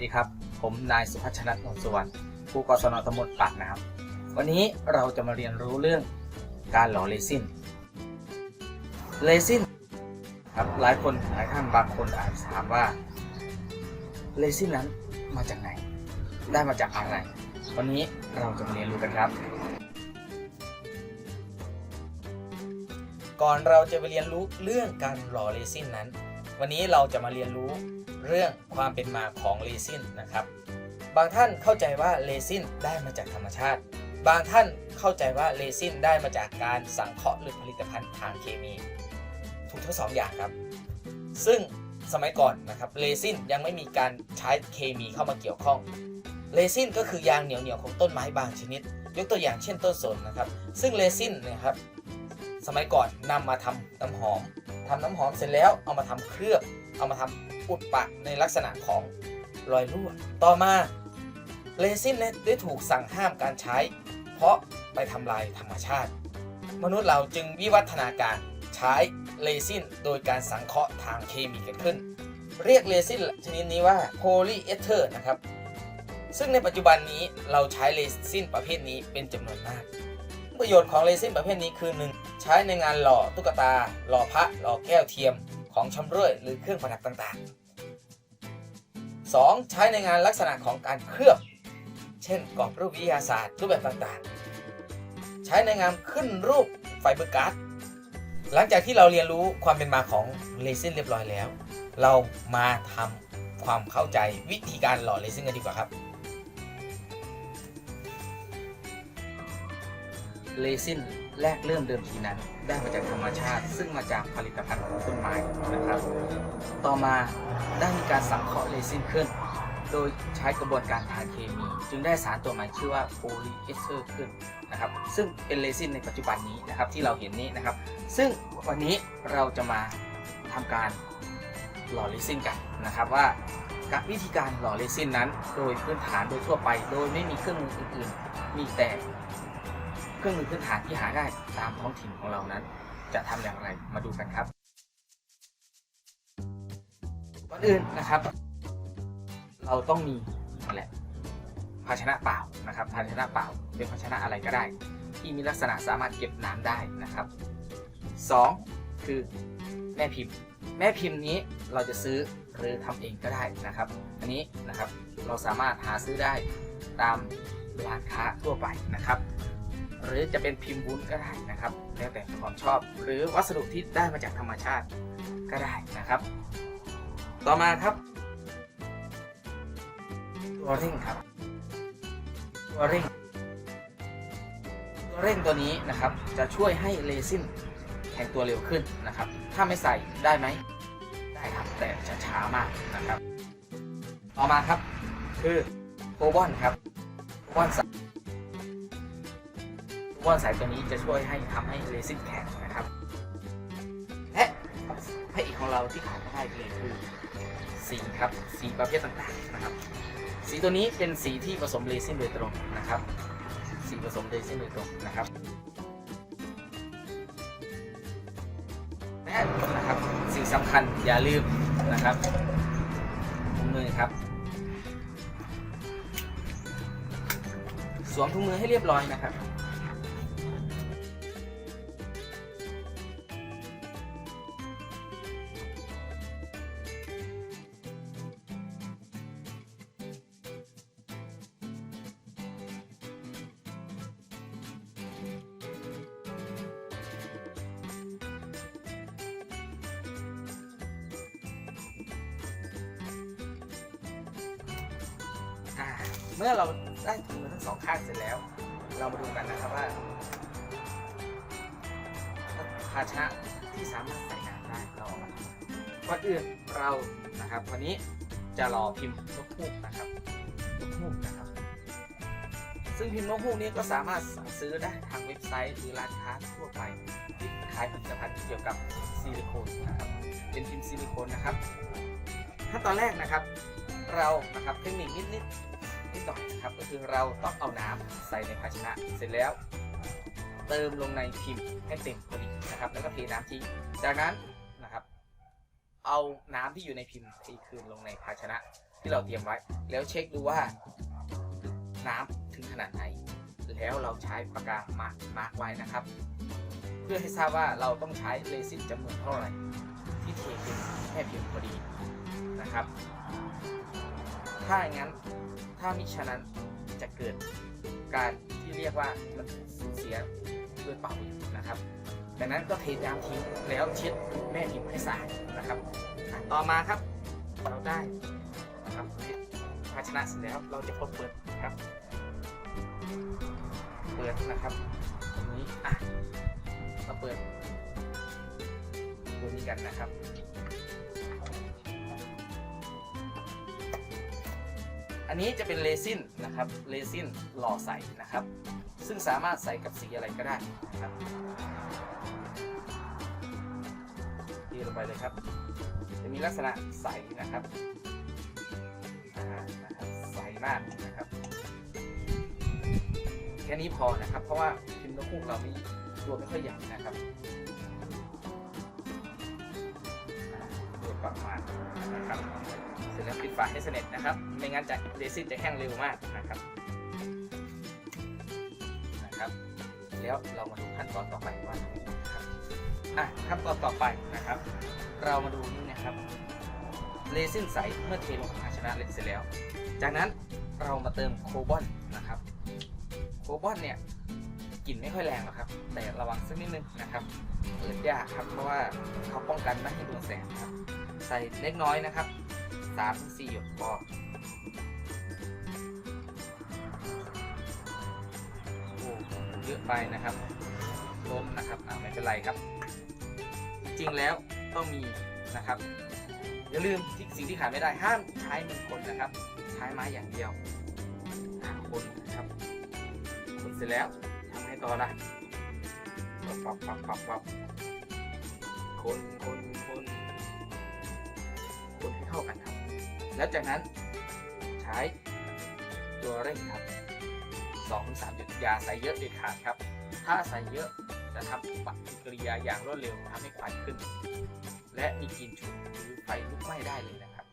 ดีครับ ผมนายสุพัชนัทนนท์สุวรรณผู้กศนตำบลปากน้ำวันนี้เราจะมาเรียนรู้เรื่องการหล่อเรซินเรซินครับหลายคนหลายท่านบางคนอาจถามว่าเรซินนั้นมาจากไหน ได้มาจากอะไร วันนี้เราจะมาเรียนรู้กันครับ ก่อนเราจะไปเรียนรู้เรื่องการหล่อเรซินนั้น วันนี้เราจะมาเรียนรู้เรื่องความเป็นมาของเรซินนะครับ บางท่านเข้าใจว่าเรซินได้มาจากธรรมชาติ บางท่านเข้าใจว่าเรซินได้มาจากการสังเคราะห์หรือผลิตภัณฑ์ทางเคมี ถูกทั้งสองอย่างครับ ซึ่งสมัยก่อนนะครับเรซินยังไม่มีการใช้เคมีเข้ามาเกี่ยวข้องเรซินก็คือยางเหนียวๆของต้นไม้บางชนิด ยกตัวอย่างเช่นต้นสนนะครับ ซึ่งเรซินนยครับ สมัยก่อนนำมาทำน้ำหอมทำน้ำหอมเสร็จแล้วเอามาทำเคลือบ เอามาทำอุดปะในลักษณะของรอยรั่ว ต่อมาเรซินนี่ยได้ถูกสั่งห้ามการใช้ เพราะไปทำลายธรรมชาติ มนุษย์เราจึงวิวัฒนาการใช้เรซินโดยการสังเคราะห์ทางเคมีกันขึ้น เรียกเรซินชนิดนี้ว่าโพลีเอเทอร์นะครับซึ่งในปัจจุบันนี้เราใช้เรซินประเภทนี้เป็นจำนวนมาก ประโยชน์ของเรซินประเภทนี้คือ 1. ใช้ในงานหล่อตุ๊กตา หล่อพระ หล่อแก้วเทียม ของชำร่วยหรือเครื่องประดับต่างๆ 2. ใช้ในงานลักษณะของการเคลือบ เช่นกรอบรูปวิทยาศาสตร์รูปแบบต่างๆ ใช้ในงานขึ้นรูปไฟเบอร์การ์ดหลังจากที่เราเรียนรู้ความเป็นมาของเรซินเรียบร้อยแล้ว เรามาทำความเข้าใจวิธีการหล่อเรซินกันดีกว่าครับ เรซินแรกเริ่มเดิมทีนั้น ได้มาจากธรรมชาติ ซึ่งมาจากผลิตภัณฑ์ของต้นไม้นะครับ ต่อมาได้มีการสังเคราะห์เรซินขึ้น โดยใช้กระบวนการทางเคมี จึงได้สารตัวใหม่ชื่อว่าโพลีเอสเตอร์ขึ้นนะครับ ซึ่งเป็นเรซินในปัจจุบันนี้นะครับที่เราเห็นนี้นะครับ ซึ่งวันนี้เราจะมาทำการหล่อเรซินกันนะครับว่ากับวิธีการหล่อเรซินนั้น โดยพื้นฐานโดยทั่วไป โดยไม่มีเครื่องมืออื่นๆ มีแต่ เครื่องมือพื้นฐานที่หาได้ตามท้องถิ่นของเรานั้น จะทำอย่างไรมาดูกันครับก่อนอื่นนะครับ เราต้องมีนั่นแหละภาชนะเปล่านะครับ ภาชนะเปล่าเป็นภาชนะอะไรก็ได้ ที่มีลักษณะสามารถเก็บน้ำได้นะครับสองคือแม่พิมพ์ แม่พิมพ์นี้เราจะซื้อหรือทำเองก็ได้นะครับ อันนี้นะครับเราสามารถหาซื้อได้ตามร้านค้าทั่วไปนะครับ หรือจะเป็นพิมพ์วุ้นก็ได้นะครับแล้วแต่ความชอบ หรือวัสดุที่ได้มาจากธรรมชาติก็ได้นะครับ ต่อมาครับตัวเร่งครับตัวเร่งตัวเร่งตัวนี้นะครับจะช่วยให้เรซินแข็งตัวเร็วขึ้นนะครับ ถ้าไม่ใส่ได้ไหมได้ครับแต่จะช้ามากนะครับ ต่อมาครับคือโคบอนครับโคบอน ใสก้อนสายตัวนี้จะช่วยให้ทำให้เรซินแข็งนะครับ และพระเอกของเราที่ขาดไม่ได้เลยคือสีครับสีประเภทต่างๆนะครับ สีตัวนี้เป็นสีที่ผสมเรซินโดยตรงนะครับ สีผสมเรซินโดยตรงนะครับและนะครับสิ่งสำคัญอย่าลืมนะครับถุงมือครับสวมถุงมือให้เรียบร้อยนะครับ เมื่อเราได้ถุงมือทั้งสองข้างเสร็จแล้ว เรามาดูกันนะครับว่าภาชนะที่สามารถใส่น้ำได้เราเอามาทำอะไรก่อนอื่นเรานะครับวันนี้จะรอพิมพ์นกฮูกนะครับนกฮูกนะครับ ซึ่งพิมพ์นกฮูกนี้ก็สามารถสั่งซื้อได้ทางเว็บไซต์หรือร้านค้าทั่วไปที่ขายผลิตภัณฑ์เกี่ยวกับซิลิโคนนะครับเป็นพิมพ์ซิลิโคนนะครับขั้นตอนแรกนะครับ เรานะครับเทคนิคนิดนิดๆ นิดหน่อยนะครับ ก็คือเราต้องเอาน้ำใส่ในภาชนะ เสร็จแล้ว เติมลงในพิมพ์ให้เต็มพอดีนะครับ แล้วก็เทน้ำทิ้งจากนั้นนะครับ เอาน้ำที่อยู่ในพิมพ์เทคืนลงในภาชนะที่เราเตรียมไว้ แล้วเช็คดูว่า น้ำถึงขนาดไหนแล้วเราใช้ปากกามาร์กมาร์กไว้นะครับ เพื่อให้ทราบว่าเราต้องใช้เรซินจำนวนเท่าไหร่ที่เทขึ้นแค่เพียงพอดีนะครับ ถ้าอย่างนั้น ถ้ามิฉะนั้นจะเกิดการที่เรียกว่ามันสูญเสียด้วยเปล่าประโยชน์นะครับ ดังนั้นก็เทน้ำทิ้งแล้วเช็ดแม่พิมพ์ให้สะอาดนะครับ ต่อมาครับเราได้นะครับภาชนะเสร็จแล้วเราจะพดเปิดครับ เปิดนะครับตรงนี้อะมาเปิดตัวนี้กันนะครับ อันนี้จะเป็นเรซินนะครับเรซินหล่อใสนะครับ ซึ่งสามารถใส่กับสีอะไรก็ได้นะครับทีลงไปเลยครับ จะมีลักษณะใสนะครับใสมากนะครับ แค่นี้พอนะครับ เพราะว่าพิมพ์นกฮูกเราไม่ตัวไม่ค่อยใหญ่นะครับอ่าโดยประมาณนะครับ เสร็จแล้วปิดฝาให้สนิทนะครับ ไม่งั้นจะเรซินจะแห้งเร็วมากนะครับนะครับ แล้วเรามาดูขั้นตอนต่อไปว่านะครับอะขั้นตอนต่อไปนะครับ เรามาดูนี่นะครับเรซินใสเมื่อเทลงภาชนะเสร็จแล้ว จากนั้นเรามาเติมโคบอนนะครับ โคบอนเนี่ยกลิ่นไม่ค่อยแรงหรอกครับ แต่ระวังสักนิดนึงนะครับ เปิดยากครับเพราะว่าเขาป้องกันไม่ให้โดนแสงครับ ใส่เล็กน้อยนะครับ สามสี่หยดพอโอ้เยอะไปนะครับล้มนะครับอ่าไม่เป็นไรครับ จริงแล้วต้องมีนะครับ อย่าลืมที่สิ่งที่ขาดไม่ได้ห้ามใช้มือคนนะครับ ใช้ไม้อย่างเดียวอ่าคนนะครับคนเสร็จแล้วทำให้ต่อละปับปับปับปับคนคน แล้วจากนั้นใช้ตัวเร่งครับ2อถึงสามจุดยาใส่เยอะเด็ดขาดครับ ถ้าใส่เยอะจะทำปฏิกิริยาอย่างรวดเร็วทำให้ควันขึ้น และมีกลิ่นฉุนหรือไฟลุกไหม้ได้เลยนะครับ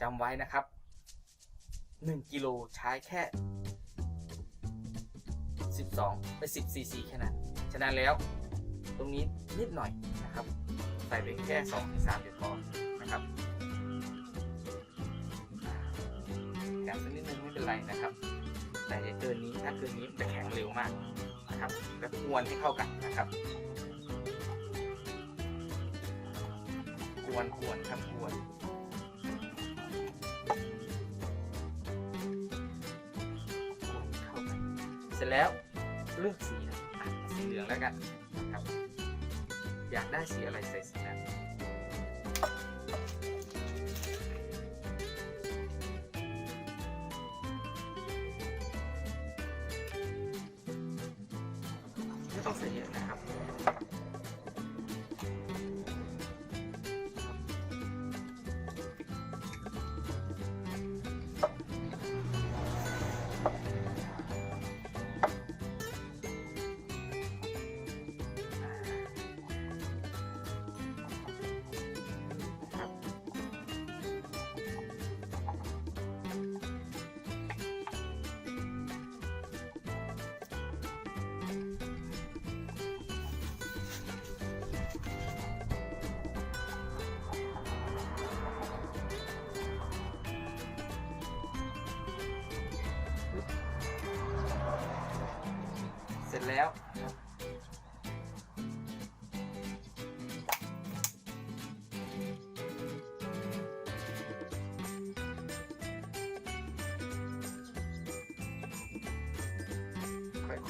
จำไว้นะครับ 1 กิโลใช้แค่ 12 ไป 10 ซีซีแค่นั้นฉะนั้นแล้วตรงนี้นิดหน่อยนะครับ ใส่ไปแค่2-3ถึง3หยดพอนะครับ แข็งสักนิดนึงไม่เป็นไรนะครับ แต่อย่าเกินนี้ถ้าเกินนี้มันจะแข็งเร็วมากนะครับก็กวนให้เข้ากันนะครับกวนกวนครับกวนกวนเข้าไปเสร็จแล้วเลือกสีนะสีเหลืองแล้วกันนะครับ อยากได้สีอะไรใส่สีนั้น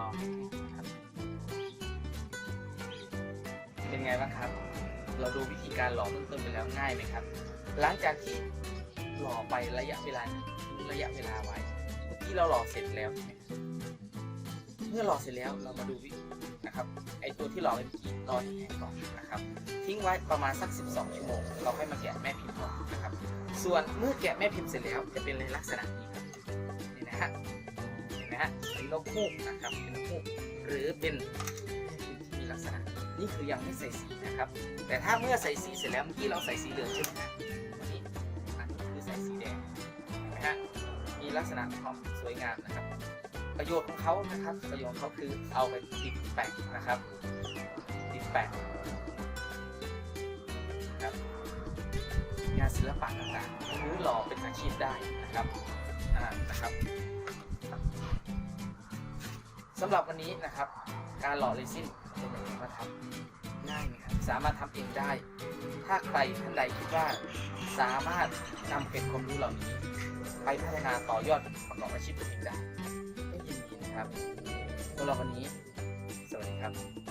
ลองครับเป็นไงบ้างครับ เราดูวิธีการหล่อเบื้องต้นไปแล้วง่ายไหมครับ หลังจากที่หล่อไประยะเวลาระยะเวลาไว้เมื่เราหล่อเสร็จแล้ว เมื่อหล่อเสร็จแล้วเรามาดูวิธีนะครับ ไอตัวที่หล่อไปเมื่อกี้รอให้แห้งก่อนนะครับ ทิ้งไว้ประมาณสัก 12 ชั่วโมง เราค่อยมาแกะแม่พิมพ์ก่อนนะครับ ส่วนเมื่อแกะแม่พิมพ์เสร็จแล้วจะเป็นในลักษณะนี้ครับนี่นะฮะ เห็นไหมฮะเป็นนกฮูกนะครับเป็นนกฮูกหรือเป็นที่มีลักษณะนี่คือยังไม่ใส่สีนะครับ แต่ถ้าเมื่อใส่สีเสร็จแล้วเมื่อกี้เราใส่สีเหลืองใช่ไหมฮะอันนี้อันนี้คือใส่สีแดงเห็นไหมฮะมีลักษณะความสวยงามนะครับ ประโยชน์ของเขานะครับประโยชน์ของเขาคือเอาไปติดแปะนะครับติดแปะนะครับงานศิลปะต่างๆหรือหล่อเป็นอาชีพได้นะครับอ่านะครับ สำหรับวันนี้นะครับ การหล่อเรซินเป็นยังไงมาทำง่ายไหมครับสามารถทำเองได้ ถ้าใครท่านใดคิดว่าสามารถนำเป็นความรู้เหล่านี้ ไปพัฒนาต่อยอดประกอบอาชีพตัวเองได้ก็ยินดีนะครับสำหรับวันนี้ สวัสดีครับ